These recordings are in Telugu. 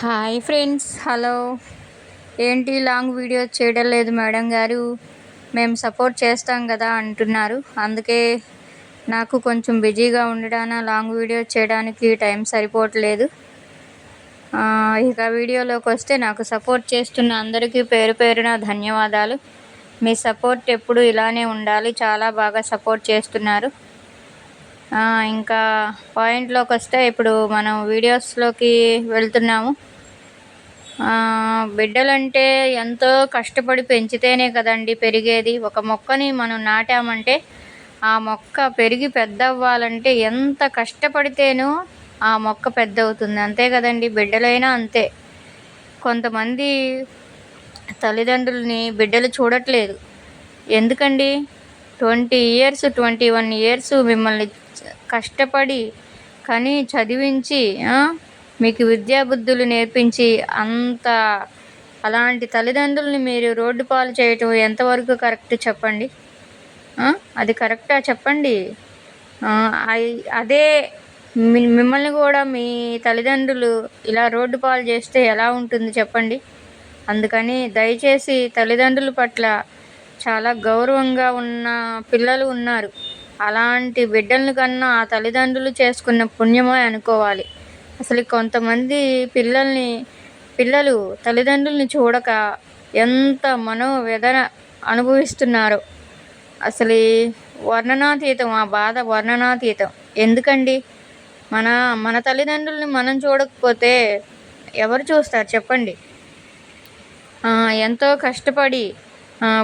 Hi friends hello. ఏంటి లాంగ్ వీడియో చేయడం లేదు మేడం గారు? మేము సపోర్ట్ చేస్తాం కదా అంటున్నారు. అందుకే నాకు కొంచెం బిజీగా ఉండడాన లాంగ్ వీడియో చేయడానికి టైం సరిపోవట్లేదు. ఇక వీడియోలోకి వస్తే నాకు సపోర్ట్ చేస్తున్న అందరికీ పేరు పేరున ధన్యవాదాలు. మీ సపోర్ట్ ఎప్పుడు ఇలానే ఉండాలి. చాలా బాగా సపోర్ట్ చేస్తున్నారు. ఇంకా పాయింట్లోకి వస్తే ఇప్పుడు మనం వీడియోస్లోకి వెళ్తున్నాము. బిడ్డలంటే ఎంతో కష్టపడి పెంచితేనే కదండి పెరిగేది. ఒక మొక్కని మనం నాటామంటే ఆ మొక్క పెరిగి పెద్ద అవ్వాలంటే ఎంత కష్టపడితేనో ఆ మొక్క పెద్ద అవుతుంది అంతే కదండి బిడ్డలైనా అంతే. కొంతమంది తల్లిదండ్రులని బిడ్డలు చూడట్లేదు. ఎందుకండి? Twenty years twenty one years మిమ్మల్ని కష్టపడి కని చదివించి మీకు విద్యాబుద్ధులు నేర్పించి అంత అలాంటి తల్లిదండ్రుల్ని మీరు రోడ్డు పాలు చేయటం ఎంతవరకు కరెక్ట్ చెప్పండి? అది కరెక్టా చెప్పండి? అదే మిమ్మల్ని కూడా మీ తల్లిదండ్రులు ఇలా రోడ్డు పాలు చేస్తే ఎలా ఉంటుంది చెప్పండి? అందుకని దయచేసి తల్లిదండ్రుల పట్ల చాలా గౌరవంగా ఉన్న పిల్లలు ఉన్నారు. అలాంటి బిడ్డలను కన్నా ఆ తల్లిదండ్రులు చేసుకున్న పుణ్యమే అనుకోవాలి. అసలు కొంతమంది పిల్లల్ని పిల్లలు తల్లిదండ్రుల్ని చూడక ఎంత మనోవేదన అనుభవిస్తున్నారో. అసలు వర్ణనాతీతం ఆ బాధ వర్ణనాతీతం. ఎందుకండి? మన మన తల్లిదండ్రుల్ని మనం చూడకపోతే ఎవరు చూస్తారు? చెప్పండి. ఎంతో కష్టపడి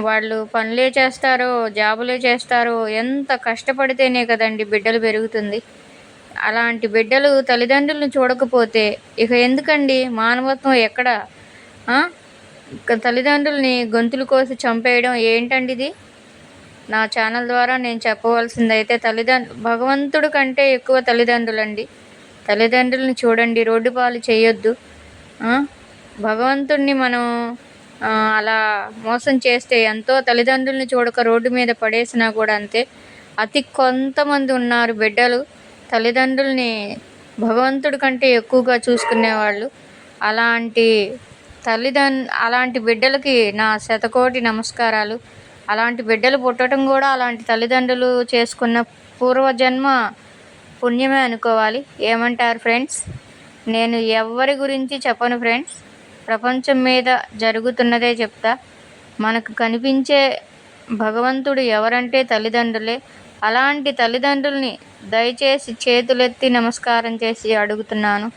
వాళ్ళు పనులే చేస్తారో జాబులే చేస్తారో ఎంత కష్టపడితేనే కదండి బిడ్డలు పెరుగుతుంది. అలాంటి బిడ్డలు తల్లిదండ్రులను చూడకపోతే ఇక ఎందుకండి మానవత్వం ఎక్కడ? తల్లిదండ్రుల్ని గొంతులు కోసి చంపేయడం ఏంటండి ఇది? నా ఛానల్ ద్వారా నేను చెప్పవలసింది అయితే తల్లిదండ్రు భగవంతుడు కంటే ఎక్కువ తల్లిదండ్రులండి. తల్లిదండ్రులను చూడండి రోడ్డు పాలు చేయొద్దు. భగవంతుడిని మనం అలా మోసం చేస్తే ఎంతో తల్లిదండ్రుల్ని చూడక రోడ్డు మీద పడేసినా కూడా అంతే. అతి కొంతమంది ఉన్నారు బిడ్డలు. తల్లిదండ్రుల్ని భగవంతుడి కంటే ఎక్కువగా చూసుకునేవాళ్ళు. అలాంటి తల్లిదండ్రు అలాంటి బిడ్డలకి నా శతకోటి నమస్కారాలు. అలాంటి బిడ్డలు పుట్టడం కూడా అలాంటి తల్లిదండ్రులు చేసుకున్న పూర్వజన్మ పుణ్యమే అనుకోవాలి. ఏమంటారు ఫ్రెండ్స్? నేను ఎవరి గురించి చెప్పను ఫ్రెండ్స్? ప్రపంచం మీద జరుగుతున్నదే చెప్తా. మనకు కనిపించే భగవంతుడు ఎవరంటే తల్లిదండ్రులే. అలాంటి తల్లిదండ్రుల్ని దయచేసి చేతులెత్తి నమస్కారం చేసి అడుగుతున్నాను.